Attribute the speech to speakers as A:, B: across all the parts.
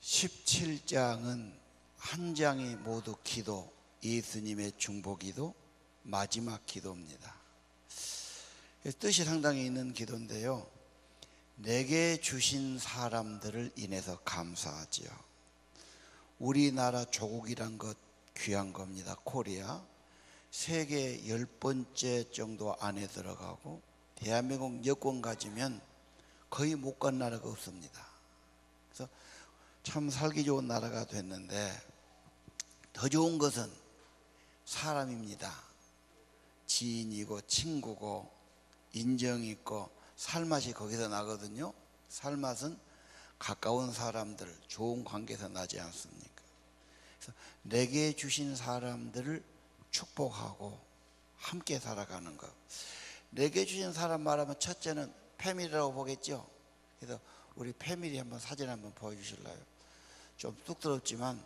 A: 17장은 한 장이 모두 기도, 예수님의 중보기도, 마지막 기도입니다. 뜻이 상당히 있는 기도인데요. 내게 주신 사람들을 인해서 감사하지요. 우리나라 조국이란 것 귀한 겁니다. 코리아. 세계 열 번째 정도 안에 들어가고 대한민국 여권 가지면 거의 못 간 나라가 없습니다. 참 살기 좋은 나라가 됐는데 더 좋은 것은 사람입니다. 지인이고 친구고 인정 있고 살맛이 거기서 나거든요. 살맛은 가까운 사람들, 좋은 관계에서 나지 않습니까? 그래서 내게 주신 사람들을 축복하고 함께 살아가는 것. 내게 주신 사람 말하면 첫째는 패밀리라고 보겠죠. 그래서 우리 패밀리 한번 사진 한번 보여주실래요? 좀 쑥스럽지만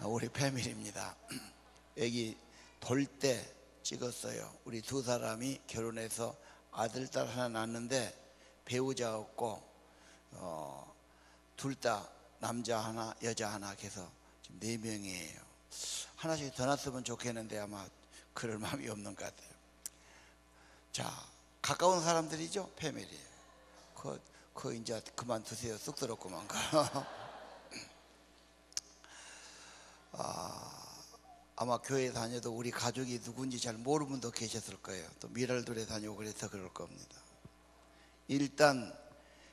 A: 우리 패밀리입니다. 여기 돌 때 찍었어요. 우리 두 사람이 결혼해서 아들 딸 하나 낳는데 배우자 없고 어, 둘 다 남자 하나 여자 하나 해서 지금 네 명이에요. 하나씩 더 낳았으면 좋겠는데 아마 그럴 마음이 없는 것 같아요. 자 가까운 사람들이죠 패밀리. 그, 그 이제 그만두세요. 쑥스럽구만. 아, 아마 교회 다녀도 우리 가족이 누군지 잘 모르는 분도 계셨을 거예요. 또 미랄돌에 다니고 그래서 그럴 겁니다. 일단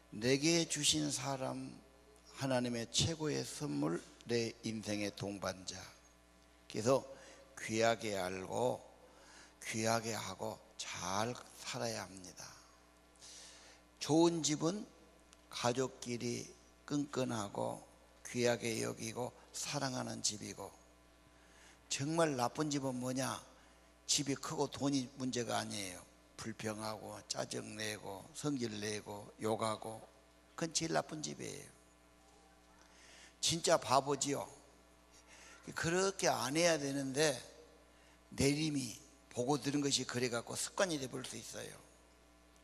A: 내게 주신 사람 하나님의 최고의 선물 내 인생의 동반자. 그래서 귀하게 알고 귀하게 하고 잘 살아야 합니다. 좋은 집은 가족끼리 끈끈하고 귀하게 여기고 사랑하는 집이고 정말 나쁜 집은 뭐냐? 집이 크고 돈이 문제가 아니에요. 불평하고 짜증내고 성질내고 욕하고 그건 제일 나쁜 집이에요. 진짜 바보지요. 그렇게 안 해야 되는데 내림이 보고 들은 것이 그래갖고 습관이 돼버릴 수 있어요.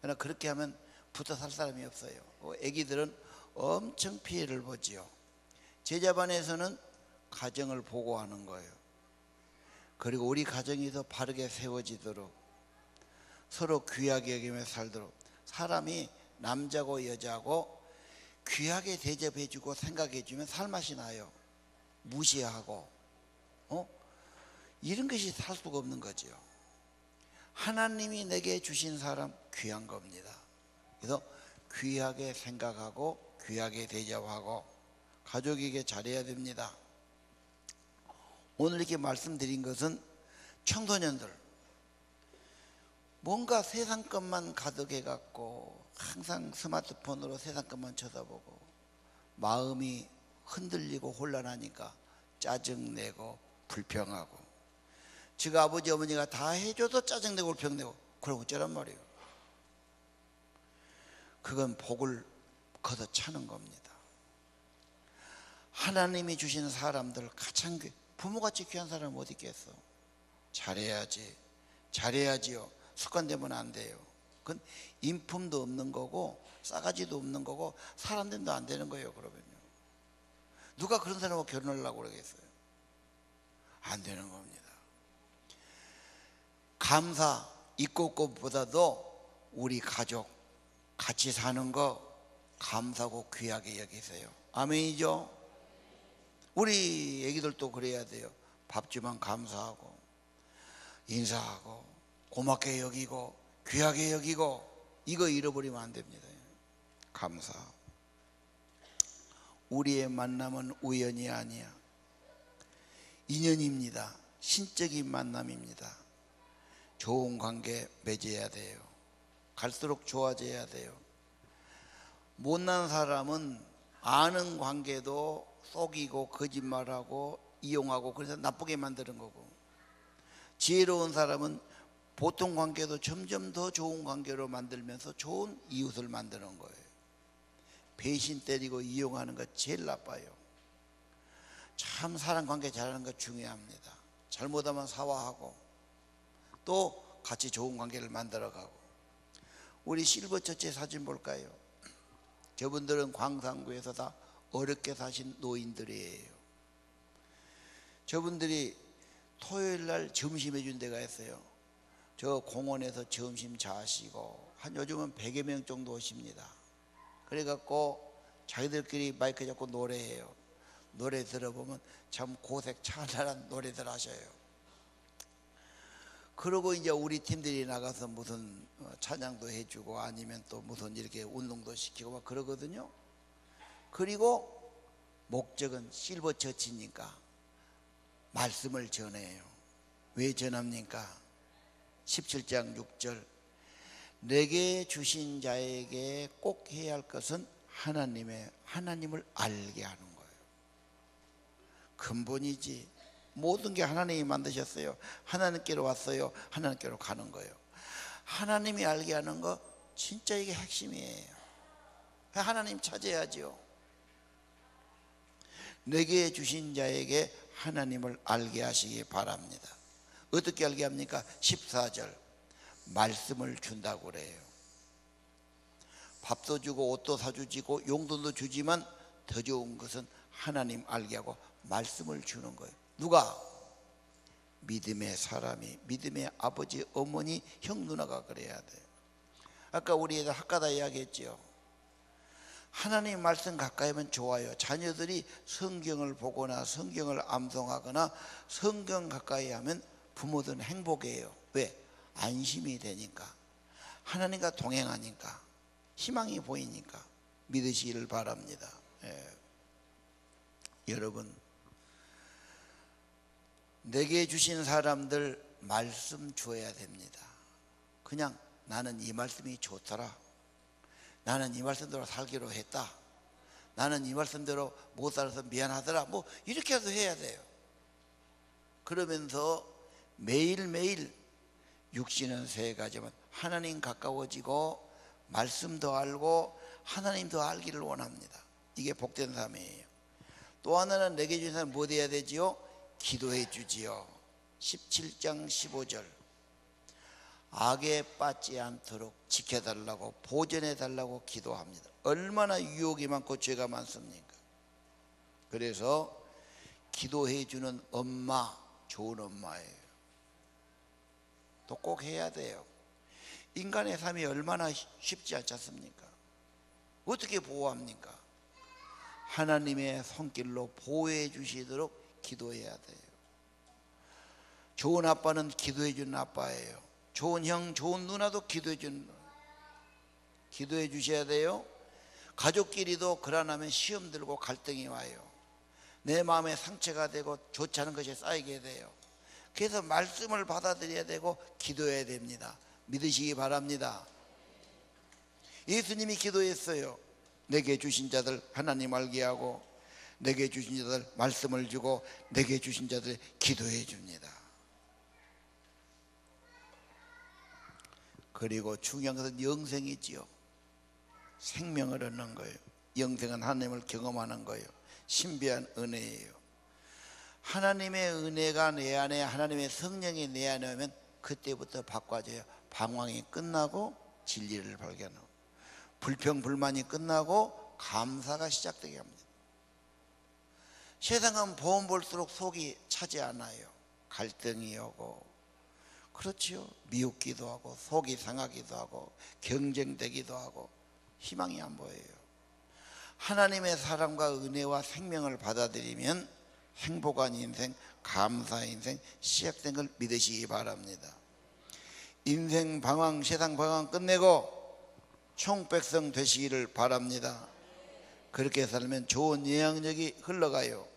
A: 그러나 그렇게 하면 붙어 살 사람이 없어요. 애기들은 엄청 피해를 보지요. 제자반에서는 가정을 보고하는 거예요. 그리고 우리 가정이 더 바르게 세워지도록 서로 귀하게 여기며 살도록 사람이 남자고 여자고 귀하게 대접해주고 생각해주면 살맛이 나요. 무시하고 어? 이런 것이 살 수가 없는 거죠. 하나님이 내게 주신 사람 귀한 겁니다. 그래서 귀하게 생각하고 귀하게 대접하고 가족에게 잘해야 됩니다. 오늘 이렇게 말씀드린 것은 청소년들. 뭔가 세상 것만 가득해 갖고 항상 스마트폰으로 세상 것만 쳐다보고 마음이 흔들리고 혼란하니까 짜증내고 불평하고. 지가 아버지 어머니가 다 해줘도 짜증내고 불평내고 그러고 어쩌란 말이에요? 그건 복을 걷어 차는 겁니다 하나님이 주신 사람들 가장 귀 부모같이 귀한 사람 어디 있겠어? 잘해야지. 잘해야지요. 습관되면 안 돼요. 그건 인품도 없는 거고 싸가지도 없는 거고 사람들도 안 되는 거예요 그러면요. 누가 그런 사람하고 결혼하려고 그러겠어요? 안 되는 겁니다. 감사 있고 없고보다도 우리 가족 같이 사는 거 감사하고 귀하게 여기세요. 아멘이죠 우리 애기들도 그래야 돼요. 밥 주면 감사하고 인사하고 고맙게 여기고 귀하게 여기고 이거 잃어버리면 안 됩니다. 감사 우리의 만남은 우연이 아니야. 인연입니다. 신적인 만남입니다. 좋은 관계 맺어야 돼요. 갈수록 좋아져야 돼요. 못난 사람은 아는 관계도 속이고 거짓말하고 이용하고 그래서 나쁘게 만드는 거고 지혜로운 사람은 보통 관계도 점점 더 좋은 관계로 만들면서 좋은 이웃을 만드는 거예요. 배신 때리고 이용하는 거 제일 나빠요. 참 사람 관계 잘하는 거 중요합니다. 잘못하면 사과하고 또 같이 좋은 관계를 만들어 가고 우리 실버 처치 사진 볼까요? 저분들은 광산구에서 다 어렵게 사신 노인들이에요. 저분들이 토요일 날 점심 해 준 데가 있어요. 저 공원에서 점심 자시고 한 요즘은 100여 명 정도 오십니다. 그래갖고 자기들끼리 마이크 잡고 노래해요. 노래 들어보면 참 고색 찬란한 노래들 하셔요. 그러고 이제 우리 팀들이 나가서 무슨 어, 찬양도 해주고 아니면 또 무슨 이렇게 운동도 시키고 막 그러거든요. 그리고 목적은 실버 처치니까 말씀을 전해요. 왜 전합니까? 17장 6절 내게 주신 자에게 꼭 해야 할 것은 하나님의 하나님을 알게 하는 거예요. 근본이지. 모든 게 하나님이 만드셨어요. 하나님께로 왔어요. 하나님께로 가는 거예요. 하나님이 알게 하는 거 진짜 이게 핵심이에요. 하나님 찾아야죠. 내게 주신 자에게 하나님을 알게 하시기 바랍니다. 어떻게 알게 합니까? 14절. 말씀을 준다고 그래요. 밥도 주고 옷도 사주지고 용돈도 주지만 더 좋은 것은 하나님 알게 하고 말씀을 주는 거예요. 누가? 믿음의 사람이, 믿음의 아버지, 어머니, 형, 누나가 그래야 돼요. 아까 우리 학가다 이야기했죠. 하나님 말씀 가까이 하면 좋아요. 자녀들이 성경을 보거나 성경을 암송하거나 성경 가까이 하면 부모들은 행복해요. 왜? 안심이 되니까. 하나님과 동행하니까. 희망이 보이니까. 믿으시기를 바랍니다. 예. 여러분, 내게 주신 사람들 말씀 줘야 됩니다. 그냥 나는 이 말씀이 좋더라. 나는 이 말씀대로 살기로 했다. 나는 이 말씀대로 못 살아서 미안하더라. 뭐 이렇게라도 해야 돼요. 그러면서 매일매일 육신은 세 가지만 하나님 가까워지고 말씀도 알고 하나님도 알기를 원합니다. 이게 복된 삶이에요. 또 하나는 내게 주신 사람 뭐 돼야 되지요? 기도해 주지요. 17장 15절. 악에 빠지 않도록 지켜달라고 보전해 달라고 기도합니다. 얼마나 유혹이 많고 죄가 많습니까? 그래서 기도해 주는 엄마 좋은 엄마예요. 또 꼭 해야 돼요. 인간의 삶이 얼마나 쉽지 않지 않습니까? 어떻게 보호합니까? 하나님의 손길로 보호해 주시도록 기도해야 돼요. 좋은 아빠는 기도해 주는 아빠예요. 좋은 형, 좋은 누나도 기도해 주는 기도해 주셔야 돼요. 가족끼리도 그러나면 시험 들고 갈등이 와요. 내 마음에 상처가 되고 좋지 않은 것이 쌓이게 돼요. 그래서 말씀을 받아들여야 되고 기도해야 됩니다. 믿으시기 바랍니다. 예수님이 기도했어요. 내게 주신 자들 하나님 알게 하고 내게 주신 자들 말씀을 주고 내게 주신 자들 기도해 줍니다. 그리고 중요한 것은 영생이지요. 생명을 얻는 거예요. 영생은 하나님을 경험하는 거예요. 신비한 은혜예요. 하나님의 은혜가 내 안에 하나님의 성령이 내 안에 오면 그때부터 바꿔져요. 방황이 끝나고 진리를 발견하고 불평 불만이 끝나고 감사가 시작되게 합니다. 세상은 보험 볼수록 속이 차지 않아요. 갈등이 오고 그렇지요. 미웃기도 하고 속이 상하기도 하고 경쟁되기도 하고 희망이 안 보여요. 하나님의 사랑과 은혜와 생명을 받아들이면 행복한 인생, 감사의 인생 시작된 걸 믿으시기 바랍니다. 인생 방황, 세상 방황 끝내고 총백성 되시기를 바랍니다. 그렇게 살면 좋은 영향력이 흘러가요.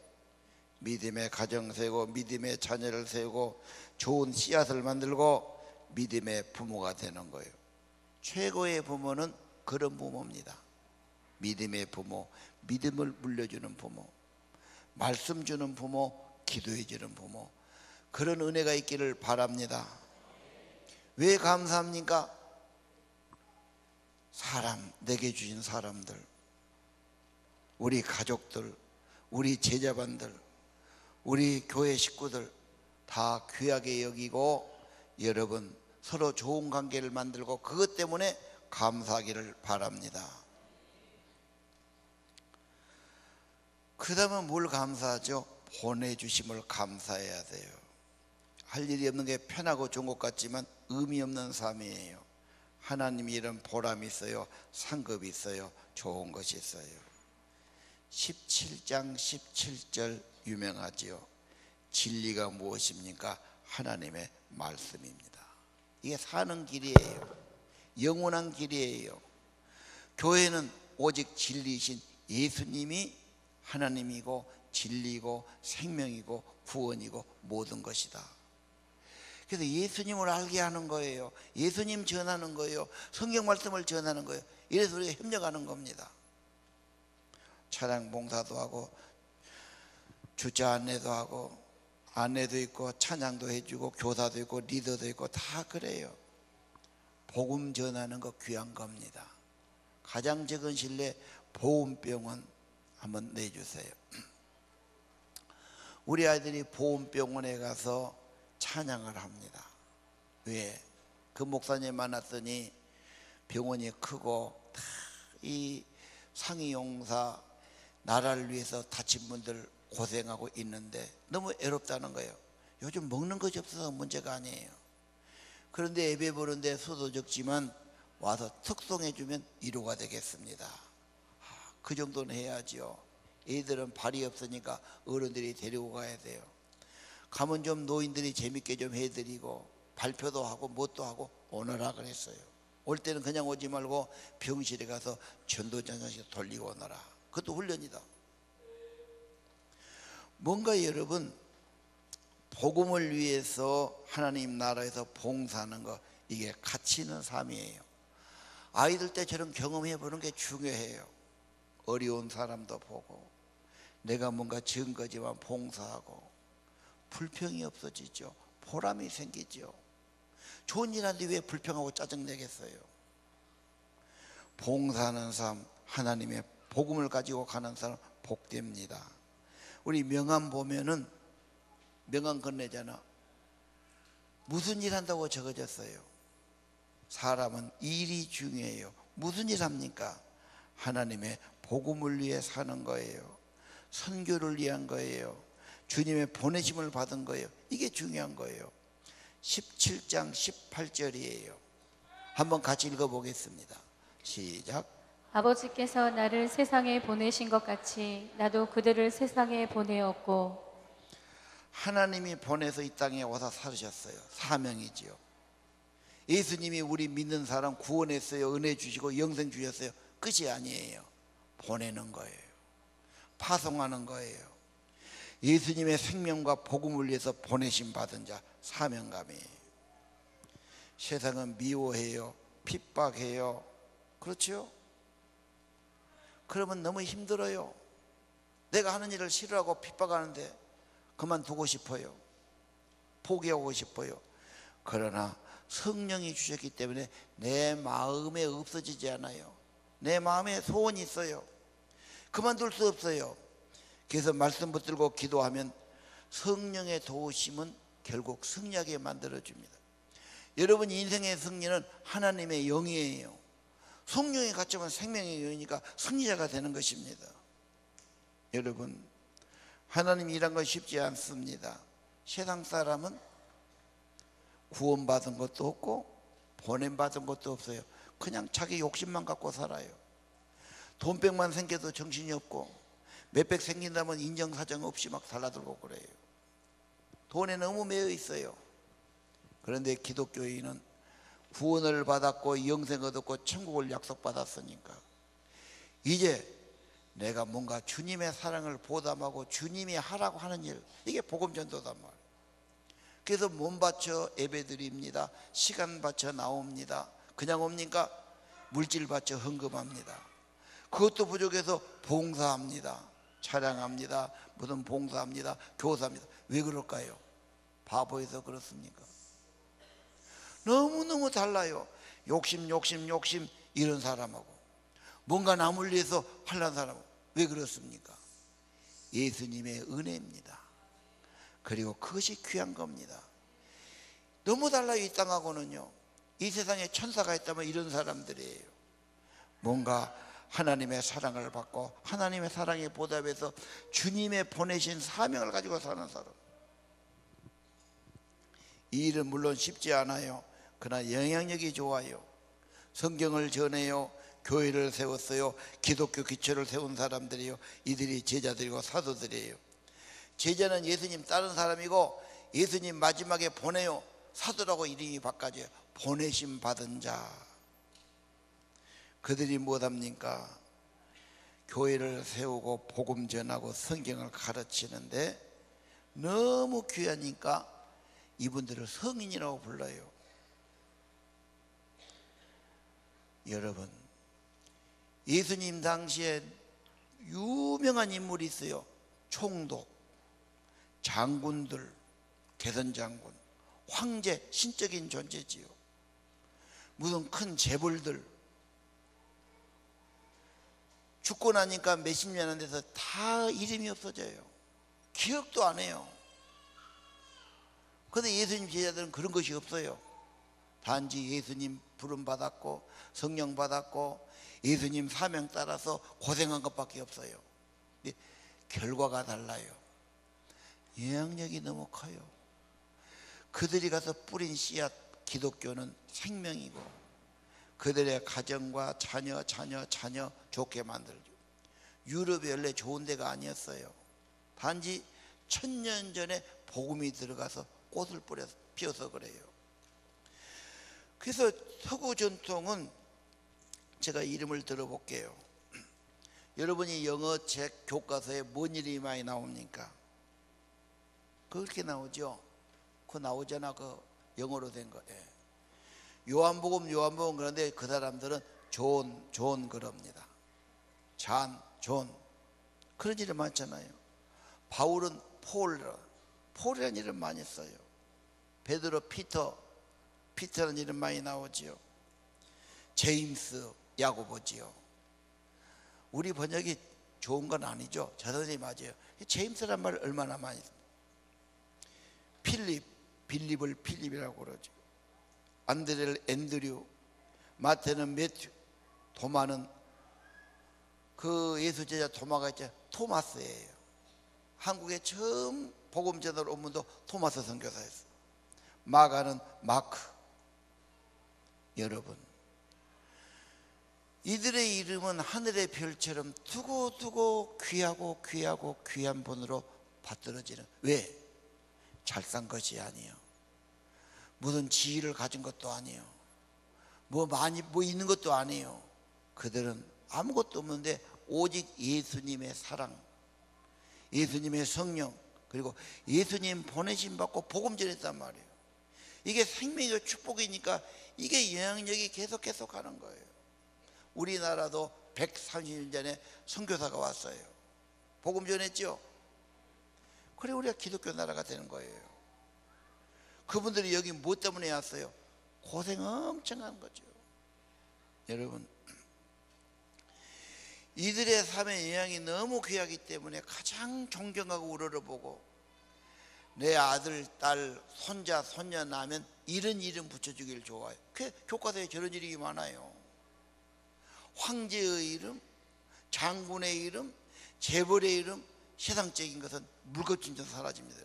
A: 믿음의 가정 세우고 믿음의 자녀를 세우고 좋은 씨앗을 만들고 믿음의 부모가 되는 거예요. 최고의 부모는 그런 부모입니다. 믿음의 부모, 믿음을 물려주는 부모, 말씀 주는 부모, 기도해 주는 부모. 그런 은혜가 있기를 바랍니다. 왜 감사합니까? 사람, 내게 주신 사람들, 우리 가족들, 우리 제자반들, 우리 교회 식구들 다 귀하게 여기고 여러분 서로 좋은 관계를 만들고 그것 때문에 감사하기를 바랍니다. 그 다음에 뭘 감사하죠? 보내주심을 감사해야 돼요. 할 일이 없는 게 편하고 좋은 것 같지만 의미 없는 삶이에요. 하나님이 이런 보람이 있어요. 상급이 있어요. 좋은 것이 있어요. 17장 17절 유명하지요. 진리가 무엇입니까? 하나님의 말씀입니다. 이게 사는 길이에요. 영원한 길이에요. 교회는 오직 진리이신 예수님이 하나님이고 진리고 생명이고 구원이고 모든 것이다. 그래서 예수님을 알게 하는 거예요. 예수님 전하는 거예요. 성경 말씀을 전하는 거예요. 이래서 우리가 협력하는 겁니다. 차량 봉사도 하고 주차 안내도 하고 안내도 있고 찬양도 해주고 교사도 있고 리더도 있고 다 그래요. 복음 전하는 거 귀한 겁니다. 가장 적은 신뢰 보험병원 한번 내주세요. 우리 아이들이 보험병원에 가서 찬양을 합니다. 왜? 그 목사님 만났더니 병원이 크고 다 이 상위용사 나라를 위해서 다친 분들 고생하고 있는데 너무 애롭다는 거예요. 요즘 먹는 것이 없어서 문제가 아니에요. 그런데 예배 보는데 수도 적지만 와서 특송해주면 위로가 되겠습니다. 그 정도는 해야지요. 애들은 발이 없으니까 어른들이 데리고 가야 돼요. 가면 좀 노인들이 재밌게 좀 해드리고 발표도 하고 뭣도 하고 오너라 그랬어요. 올 때는 그냥 오지 말고 병실에 가서 전도전장씩 돌리고 오너라. 그것도 훈련이다. 뭔가 여러분 복음을 위해서 하나님 나라에서 봉사하는 거 이게 가치 있는 삶이에요. 아이들 때처럼 경험해 보는 게 중요해요. 어려운 사람도 보고 내가 뭔가 지은 거지만 봉사하고 불평이 없어지죠. 보람이 생기죠. 좋은 일 하는데 왜 불평하고 짜증내겠어요? 봉사하는 사람, 하나님의 복음을 가지고 가는 사람 복됩니다. 우리 명함 보면은 명함 건네잖아. 무슨 일 한다고 적어졌어요? 사람은 일이 중요해요. 무슨 일 합니까? 하나님의 복음을 위해 사는 거예요. 선교를 위한 거예요. 주님의 보내심을 받은 거예요. 이게 중요한 거예요. 17장 18절이에요. 한번 같이 읽어보겠습니다. 시작.
B: 아버지께서 나를 세상에 보내신 것 같이 나도 그들을 세상에 보내었고
A: 하나님이 보내서 이 땅에 와서 살으셨어요. 사명이지요. 예수님이 우리 믿는 사람 구원했어요. 은혜 주시고 영생 주셨어요. 끝이 아니에요. 보내는 거예요. 파송하는 거예요. 예수님의 생명과 복음을 위해서 보내심 받은 자 사명감이에요. 세상은 미워해요. 핍박해요. 그렇죠? 그러면 너무 힘들어요. 내가 하는 일을 싫어하고 핍박하는데 그만두고 싶어요. 포기하고 싶어요. 그러나 성령이 주셨기 때문에 내 마음에 없어지지 않아요. 내 마음에 소원이 있어요. 그만둘 수 없어요. 그래서 말씀 붙들고 기도하면 성령의 도우심은 결국 승리하게 만들어줍니다. 여러분 인생의 승리는 하나님의 영이에요. 성령이 갖추면 생명의 영이니까 승리자가 되는 것입니다. 여러분 하나님 일한 건 쉽지 않습니다. 세상 사람은 구원받은 것도 없고 보냄받은 것도 없어요. 그냥 자기 욕심만 갖고 살아요. 돈백만 생겨도 정신이 없고 몇백 생긴다면 인정사정 없이 막 달라들고 그래요. 돈에 너무 매여 있어요. 그런데 기독교인은 구원을 받았고 영생 얻었고 천국을 약속받았으니까 이제 내가 뭔가 주님의 사랑을 보담하고 주님이 하라고 하는 일 이게 복음 전도단 말이에요. 그래서 몸 바쳐 예배드립니다. 시간 바쳐 나옵니다. 그냥 옵니까? 물질 바쳐 헌금합니다. 그것도 부족해서 봉사합니다. 찬양합니다. 무슨 봉사합니다. 교사합니다. 왜 그럴까요? 바보에서 그렇습니까? 너무너무 달라요. 욕심, 욕심, 욕심 이런 사람하고 뭔가 남을 위해서 하려는 사람하고 왜 그렇습니까? 예수님의 은혜입니다. 그리고 그것이 귀한 겁니다. 너무 달라요, 이 땅하고는요. 이 세상에 천사가 있다면 이런 사람들이에요. 뭔가 하나님의 사랑을 받고 하나님의 사랑에 보답해서 주님의 보내신 사명을 가지고 사는 사람. 이 일은 물론 쉽지 않아요. 그러나 영향력이 좋아요. 성경을 전해요. 교회를 세웠어요. 기독교 기초를 세운 사람들이요. 이들이 제자들이고 사도들이에요. 제자는 예수님 따른 사람이고 예수님 마지막에 보내요. 사도라고 이름이 바꿔져요. 보내심 받은 자. 그들이 뭐합니까? 교회를 세우고 복음 전하고 성경을 가르치는데 너무 귀하니까 이분들을 성인이라고 불러요. 여러분, 예수님 당시에 유명한 인물이 있어요. 총독, 장군들, 개선장군, 황제, 신적인 존재지요. 무슨 큰 재벌들. 죽고 나니까 몇십 년 돼서 다 이름이 없어져요. 기억도 안 해요. 그런데 예수님 제자들은 그런 것이 없어요. 단지 예수님 부름 받았고 성령 받았고 예수님 사명 따라서 고생한 것밖에 없어요. 결과가 달라요. 영향력이 너무 커요. 그들이 가서 뿌린 씨앗 기독교는 생명이고 그들의 가정과 자녀, 자녀, 자녀 좋게 만들죠. 유럽이 원래 좋은 데가 아니었어요. 단지 천년 전에 복음이 들어가서 꽃을 뿌려서 피어서 그래요. 그래서 서구 전통은 제가 이름을 들어볼게요. 여러분이 영어 책 교과서에 뭔 이름이 많이 나옵니까? 그렇게 나오죠. 그 나오잖아. 그 영어로 된 거. 예. 요한복음, 요한복음 그런데 그 사람들은 존, 존 그럽니다. 잔, 존. 그런 이름 많잖아요. 바울은 폴, 폴이라는 이름 많이 써요. 베드로, 피터, 피터라는 이름 많이 나오지요. 제임스, 야고보지요. 우리 번역이 좋은 건 아니죠. 저 선생님이 맞아요. 제임스란 말 얼마나 많이. 필립, 빌립을 필립이라고 그러죠. 안드레를 앤드류, 마태는 매튜, 도마는 그 예수 제자 도마가 있죠. 토마스예요. 한국에 처음 복음 전하러 온 분도 토마스 선교사였어. 마가는 마크. 여러분, 이들의 이름은 하늘의 별처럼 두고두고 귀하고 귀하고 귀한 분으로 받들어지는 왜? 잘 산 것이 아니요. 무슨 지위를 가진 것도 아니요. 뭐 많이 뭐 있는 것도 아니에요. 그들은 아무것도 없는데 오직 예수님의 사랑, 예수님의 성령, 그리고 예수님 보내심 받고 복음 전했단 말이에요. 이게 생명의 축복이니까 이게 영향력이 계속 계속 가는 거예요. 우리나라도 130년 전에 선교사가 왔어요. 복음 전했죠. 그래 우리가 기독교 나라가 되는 거예요. 그분들이 여기 뭐 때문에 왔어요? 고생 엄청 한 거죠. 여러분, 이들의 삶의 영향이 너무 귀하기 때문에 가장 존경하고 우러러보고 내 아들, 딸, 손자, 손녀 나면 이런 이름 붙여주길 좋아요. 그 교과서에 저런 이름이 많아요. 황제의 이름, 장군의 이름, 재벌의 이름, 세상적인 것은 물거침전 사라집니다.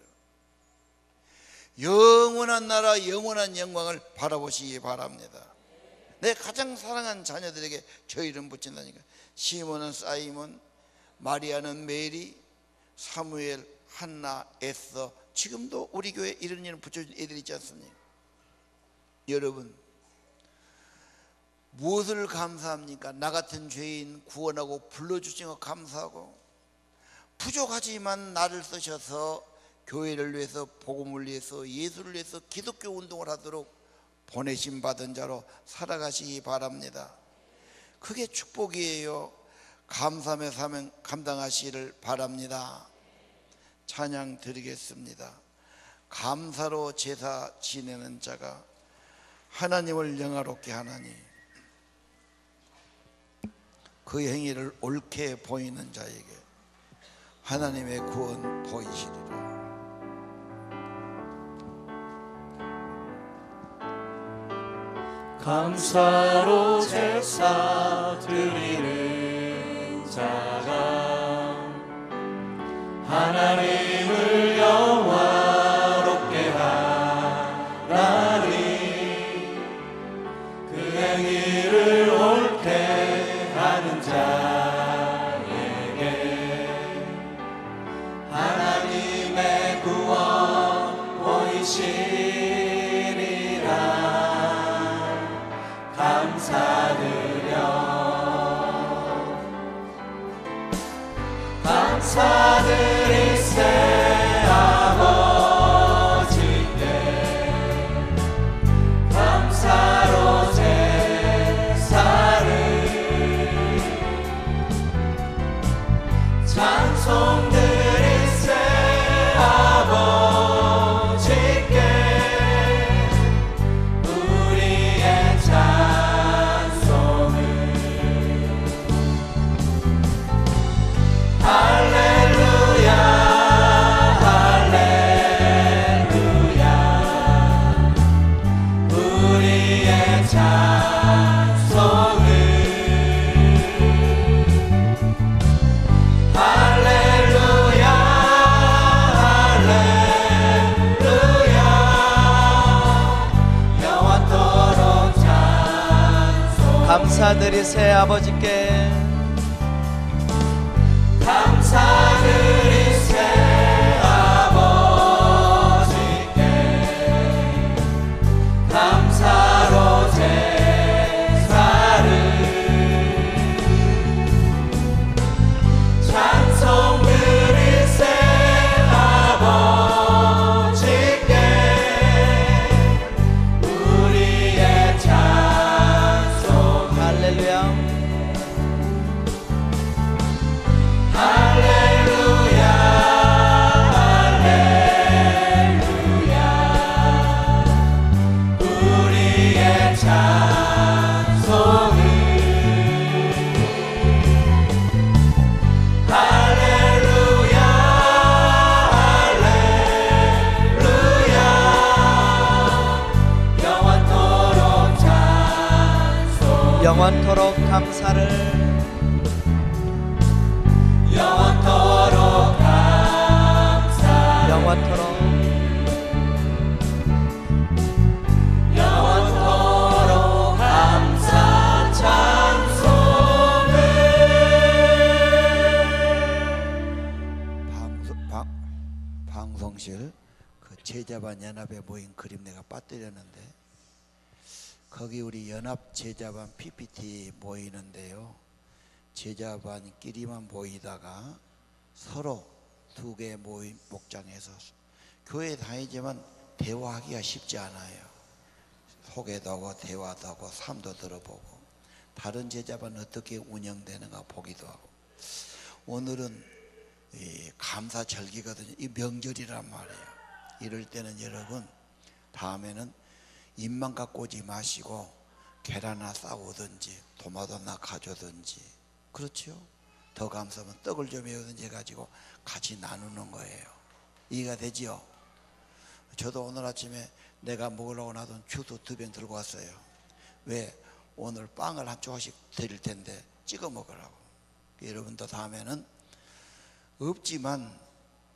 A: 영원한 나라, 영원한 영광을 바라보시기 바랍니다. 내 가장 사랑하는 자녀들에게 저 이름 붙인다니까. 시몬은 사이몬, 마리아는 메리, 사무엘, 한나, 에서 지금도 우리 교회 이런 이름 붙여준 애들 있지 않습니까? 여러분 무엇을 감사합니까? 나 같은 죄인 구원하고 불러주신 것 감사하고 부족하지만 나를 쓰셔서 교회를 위해서 복음을 위해서 예수를 위해서 기독교 운동을 하도록 보내심 받은 자로 살아가시기 바랍니다. 그게 축복이에요. 감사의 사명 감당하시기를 바랍니다. 찬양 드리겠습니다. 감사로 제사 지내는 자가 하나님을 영화롭게 하나니 그 행위를 옳게 보이는 자에게 하나님의 구원 보이시리라.
C: 감사로 제사 드리네 자가 하나님을 감사드리세 아버지께 영원토록 감사를. 영원토록
D: 감사
C: 영원토록.
D: 영원토록
C: 감사 찬송을
A: 방송, 방, 방송실 그 제자반 연합에 모인 그림 내가 빠뜨렸는데 거기 우리 연합 제자반 PPT 모이는데요. 제자반끼리만 모이다가 서로 두 개 모임 목장에서 교회 다니지만 대화하기가 쉽지 않아요. 소개도 하고 대화도 하고 삶도 들어보고 다른 제자반 어떻게 운영되는가 보기도 하고 오늘은 이 감사절기거든요. 이 명절이란 말이에요. 이럴 때는 여러분 다음에는 입만 갖고 오지 마시고 계란 하나 싸우든지 토마토 하나 가져든지 그렇죠? 더 감사하면 떡을 좀 해오든지 해가지고 같이 나누는 거예요. 이해가 되지요? 저도 오늘 아침에 내가 먹으려고 놔둔 주스 두병 들고 왔어요. 왜? 오늘 빵을 한 조각씩 드릴 텐데 찍어 먹으라고. 여러분도 다음에는 없지만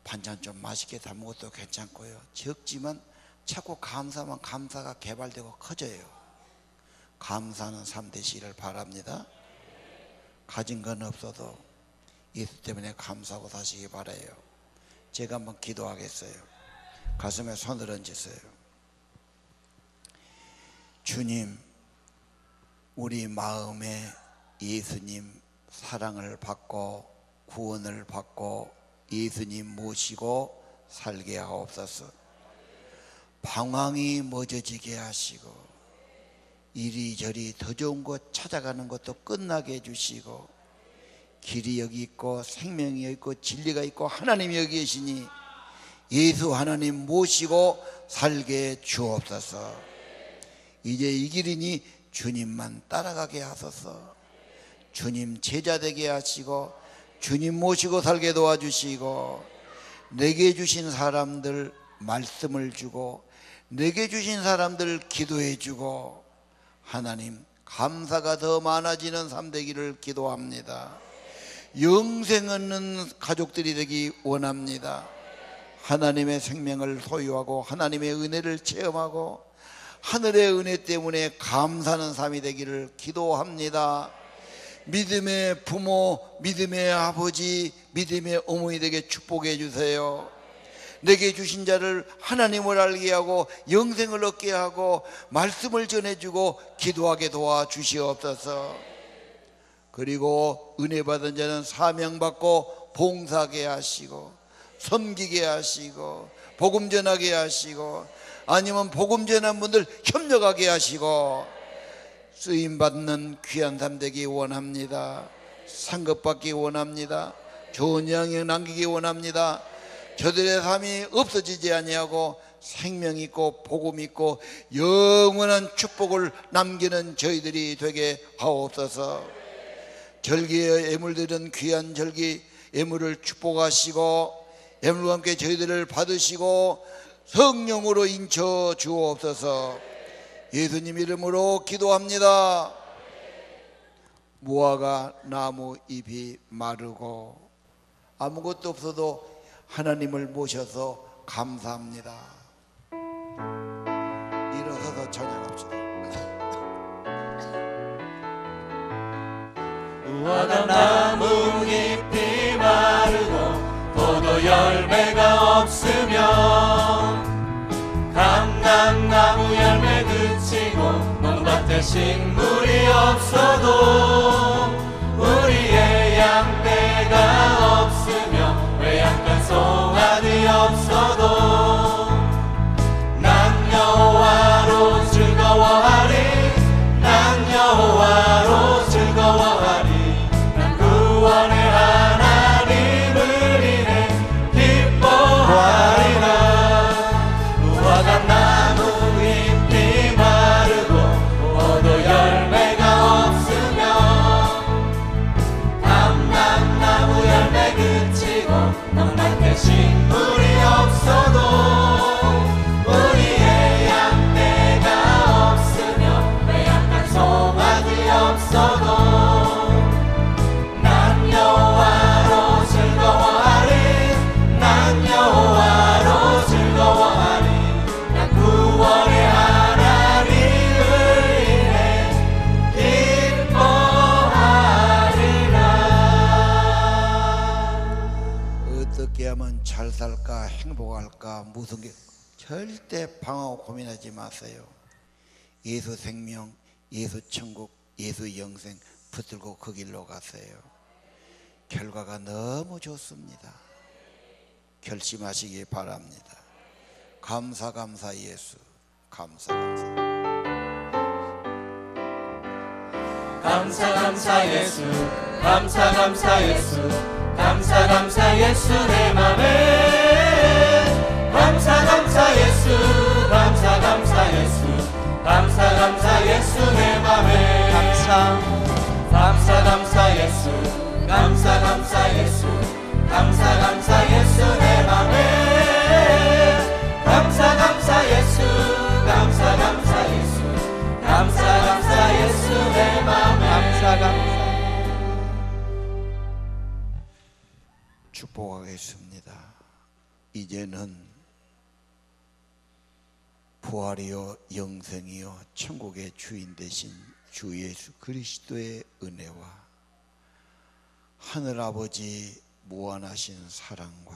A: 반찬 좀 맛있게 담은 것도 괜찮고요. 적지만 자꾸 감사만 감사가 개발되고 커져요. 감사는 삶 되시기를 바랍니다. 가진 건 없어도 예수 때문에 감사하고 사시기 바라요. 제가 한번 기도하겠어요. 가슴에 손을 얹으세요. 주님, 우리 마음에 예수님 사랑을 받고 구원을 받고 예수님 모시고 살게 하옵소서. 방황이 멎어지게 하시고 이리저리 더 좋은 곳 찾아가는 것도 끝나게 해주시고 길이 여기 있고 생명이 여기 있고 진리가 있고 하나님이 여기 계시니 예수 하나님 모시고 살게 주옵소서. 이제 이 길이니 주님만 따라가게 하소서. 주님 제자 되게 하시고 주님 모시고 살게 도와주시고 내게 주신 사람들 말씀을 주고 내게 주신 사람들 기도해 주고 하나님 감사가 더 많아지는 삶 되기를 기도합니다. 영생 얻는 가족들이 되기 원합니다. 하나님의 생명을 소유하고 하나님의 은혜를 체험하고 하늘의 은혜 때문에 감사하는 삶이 되기를 기도합니다. 믿음의 부모, 믿음의 아버지, 믿음의 어머니 되게 축복해 주세요. 내게 주신 자를 하나님을 알게 하고 영생을 얻게 하고 말씀을 전해주고 기도하게 도와 주시옵소서. 그리고 은혜 받은 자는 사명받고 봉사하게 하시고 섬기게 하시고 복음 전하게 하시고 아니면 복음 전한 분들 협력하게 하시고 쓰임 받는 귀한 삶 되기 원합니다. 상급받기 원합니다. 좋은 영향 남기기 원합니다. 저들의 삶이 없어지지 아니하고 생명 있고 복음 있고 영원한 축복을 남기는 저희들이 되게 하옵소서. 절기에 예물 드린 귀한 절기 예물을 축복하시고 예물과 함께 저희들을 받으시고 성령으로 인쳐 주옵소서. 예수님 이름으로 기도합니다. 무화과 나무 잎이 마르고 아무것도 없어도 하나님을 모셔서 감사합니다. 일어서서 찬양합시다.
C: 무화과 나무 잎이 마르고 포도 열매가 없으면 감람나무 열매 그치고 논밭에 식물이 없어도
A: soul. 살까 행복할까 무슨 게 절대 방황하고 고민하지 마세요. 예수 생명, 예수 천국, 예수 영생 붙들고 그 길로 가세요. 결과가 너무 좋습니다. 결심하시기 바랍니다. 감사 감사 예수 감사 감사
C: 감사 감사 예수 감사 감사 예수 감사 감사 예수 내 맘에 감사 예수 내 맘에.
D: 감사.
C: 감사 감사 예수. 감사 감사 예수. 감사 감사 예수 내 맘에. 감사 감사 예수. 감사 감사 예수. 감사 감사 예수 내 맘에.
D: 감사 감사.
A: 축복하겠습니다. 이제는 부활이요 영생이요 천국의 주인 되신 주 예수 그리스도의 은혜와 하늘 아버지 무한하신 사랑과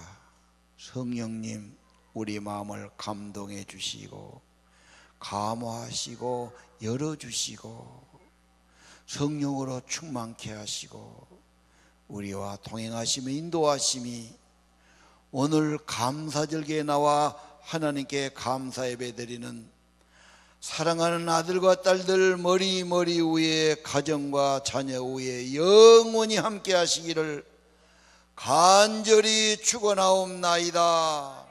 A: 성령님 우리 마음을 감동해 주시고 감화하시고 열어 주시고 성령으로 충만케 하시고 우리와 동행하시며 인도하심이 오늘 감사절기에 나와 하나님께 감사 예배 드리는 사랑하는 아들과 딸들 머리 머리 위에 가정과 자녀 위에 영원히 함께 하시기를 간절히 축원하옵나이다.